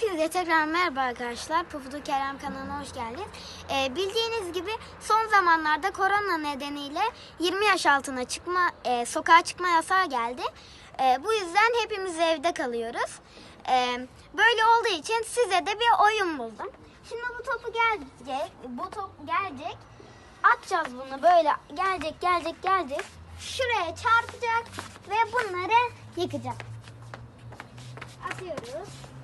Hepinize tekrar merhaba arkadaşlar. Pufudu Kerem kanalına hoş geldiniz. Ee, bildiğiniz gibi son zamanlarda korona nedeniyle 20 yaş altına çıkma, e, sokağa çıkma yasağı geldi. E, bu yüzden hepimiz evde kalıyoruz. E, böyle olduğu için size de bir oyun buldum. Şimdi bu topu gelecek, bu top gelecek. Atacağız bunu böyle gelecek, gelecek, gelecek. Şuraya çarpacak ve bunları yıkacak. Atıyoruz.